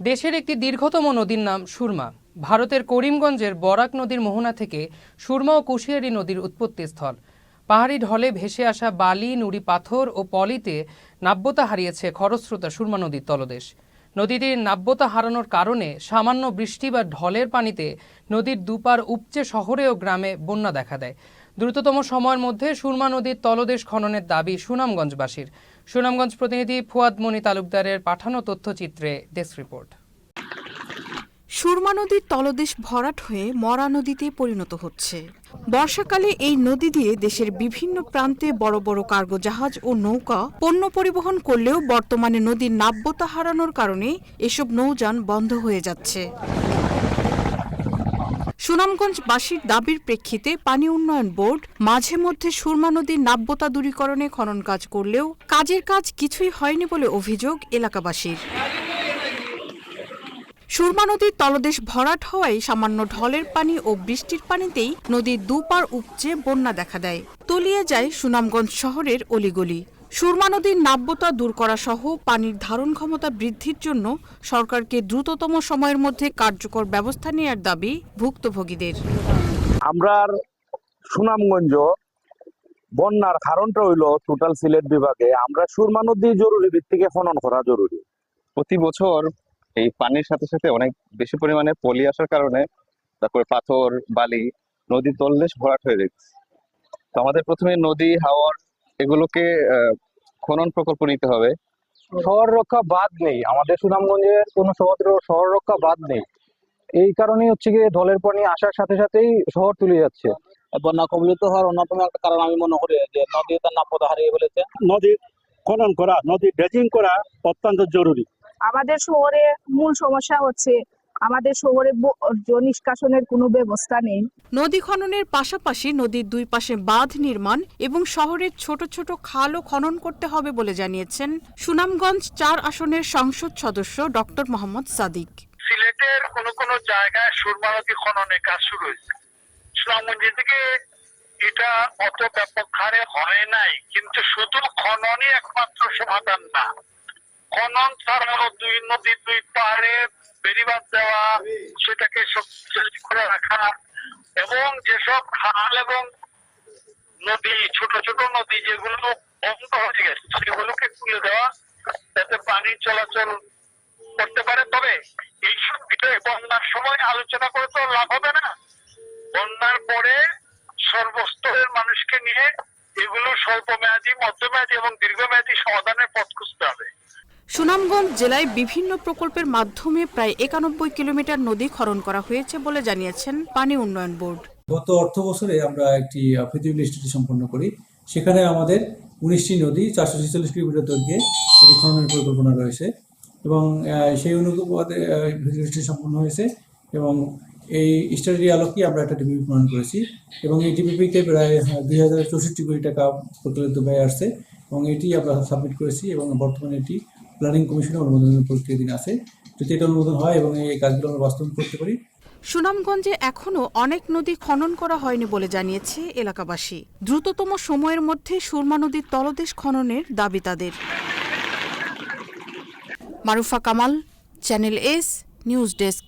দেশের একটি দীর্ঘতম নদীর নাম সুরমা। ভারতের করিমগঞ্জের বরাক নদীর মোহনা থেকে সুরমা ও কুশিয়ারি নদীর উৎপত্তিস্থল পাহাড়ি ঢলে ভেসে আসা বালি, নুড়ি পাথর ও পলিতে নাব্যতা হারিয়েছে খরস্রোতা সুরমা নদীর তলদেশ। নদীটির নাব্যতা হারানোর কারণে সামান্য বৃষ্টি বা ঢলের পানিতে নদীর দুপার উপচে শহরে ও গ্রামে বন্যা দেখা দেয়। দ্রুততম সময়ের মধ্যে সুরমা নদীর তলদেশ খননের দাবি সুনামগঞ্জবাসীর। সুনামগঞ্জ প্রতিনিধি ফুয়াদ মনি তালুকদারের পাঠানো তথ্যচিত্রে ডেস্ক রিপোর্ট। সুরমা নদীর তলদেশ ভরাট হয়ে মরা নদীতে পরিণত হচ্ছে। বর্ষাকালে এই নদী দিয়ে দেশের বিভিন্ন প্রান্তে বড় বড় কার্গো জাহাজ ও নৌকা পণ্য পরিবহন করলেও বর্তমানে নদীর নাব্যতা হারানোর কারণে এসব নৌযান বন্ধ হয়ে যাচ্ছে। সুনামগঞ্জবাসীর দাবির প্রেক্ষিতে পানি উন্নয়ন বোর্ড মাঝে মধ্যে সুরমা নদীর নাব্যতা দূরীকরণে খনন কাজ করলেও কাজের কাজ কিছুই হয়নি বলে অভিযোগ এলাকাবাসীর। সুরমা নদীর তলদেশ ভরাট হওয়ায় সামান্য ঢলের পানি ও বৃষ্টির পানিতেই নদীর দুপার উপচে বন্যা দেখা দেয়। তলিয়ে যায় সুনামগঞ্জ শহরের অলিগলি। সুরমা নদীর নাব্যতা দূর করা সহ পানির ধারণ ক্ষমতা বৃদ্ধির জন্য সরকারকে দ্রুততম সময়ের মধ্যে কার্যকর ব্যবস্থা নেওয়ার দাবি ভুক্তভোগীদের। আমরা সুনামগঞ্জ বন্যার কারণটা হইল টোটাল সিলেট বিভাগে আমরা সুরমা নদী জরুরি ভিত্তিকে খনন করা জরুরি। প্রতি বছর এই পানির সাথে সাথে অনেক বেশি পরিমাণে পলি আসার কারণে তারপরে পাথর বালি নদী তলদেশ ভরাট হয়ে যাচ্ছে। তো আমাদের প্রথমে নদী হাওর এগুলোকে আহ, খনন প্রকল্প নিতে হবে। শহর রক্ষা বাদ নেই। আমাদের সুনামগঞ্জের কোনো শহর শহর রক্ষা বাদ নেই। এই কারণেই হচ্ছে গিয়ে ঢলের পানি আসার সাথে সাথেই শহর তুলে যাচ্ছে। বন্যা কবলিত হওয়ার অন্যতম একটা কারণ আমি মনে করি যে নদী তার নাব্যতা হারিয়ে ফেলেছে। নদী খনন করা নদী ড্রেজিং করা অত্যন্ত জরুরি। আমাদের শহরে মূল সমস্যা হচ্ছে আমাদের শহরে বর্জ্য নিষ্কাশনের কোনো ব্যবস্থা নেই। নদী খননের পাশাপাশি নদীর দুই পাশে বাঁধ নির্মাণ এবং শহরের ছোট ছোট খালও খনন করতে হবে বলে জানিয়েছেন সুনামগঞ্জ চার আসনের সংসদ সদস্য ডক্টর মোহাম্মদ সাদিক। সিলেটের কোন কোন জায়গায় সুরমা নদী খননের কাজ শুরু হয়েছে। সুনামগঞ্জের দিকে এটা অত ব্যাপক হারে হয় নাই কিন্তু শুধু খননই একমাত্র সমাধান না। খনন ছাড়াও দুই নদীর দুই পাহাড়ে বেড়িবাঁধ দেওয়া, সেটাকে শক্তিশালী করে রাখা এবং যেসব খাল এবং নদী, ছোট ছোট নদী যেগুলো বন্ধ হয়ে গেছে, সেগুলোকে তুলে দেওয়া যাতে পানি চলাচল করতে পারে। তবে এইসব বিষয়ে বন্যার সময় আলোচনা করে তো লাভ হবে না। বন্যার পরে সর্বস্তরের মানুষকে নিয়ে এগুলো স্বল্প মেয়াদী মধ্যমেয়াদী এবং দীর্ঘমেয়াদী সমাধানের পথ সুনামগঞ্জ জেলায় বিভিন্ন প্রকল্পের মাধ্যমে প্রায় একানব্বই কিলোমিটার নদী খনন করা হয়েছে বলে জানিয়েছেন পানি উন্নয়ন বোর্ড। গত অর্থ বছরে আমরা একটি ফিজিবিলিটি স্টাডি সম্পন্ন করি। সেখানে আমাদের উনিশটি নদী, চারশো ছেচল্লিশ কিলোমিটার দৈর্ঘ্যে এটি খননের পরিকল্পনা রয়েছে এবং সেই অনুপাতে স্টাডি সম্পন্ন হয়েছে এবং এই স্টাডির আলোকে আমরা একটা ডিপিপি প্রণয়ন করেছি এবং এই ডিপিপিতে প্রায় দুই হাজার চৌষট্টি কোটি টাকা প্রচলিত ব্যয় আসছে এবং এটি আমরা সাবমিট করেছি এবং বর্তমানে এটি প্ল্যানিং কমিশনের অনুমোদনের প্রক্রিয়াধীন আছে। যদি এটা অনুমোদন হয় এবং এই কাজগুলো আমরা বাস্তবায়ন করতে পারি। সুনামগঞ্জে এখনও অনেক নদী খনন করা হয়নি বলে জানিয়েছে এলাকাবাসী। দ্রুততম সময়ের মধ্যে সুরমা নদীর তলদেশ খননের দাবি তাদের। Marufa Kamal, channel S, news desk.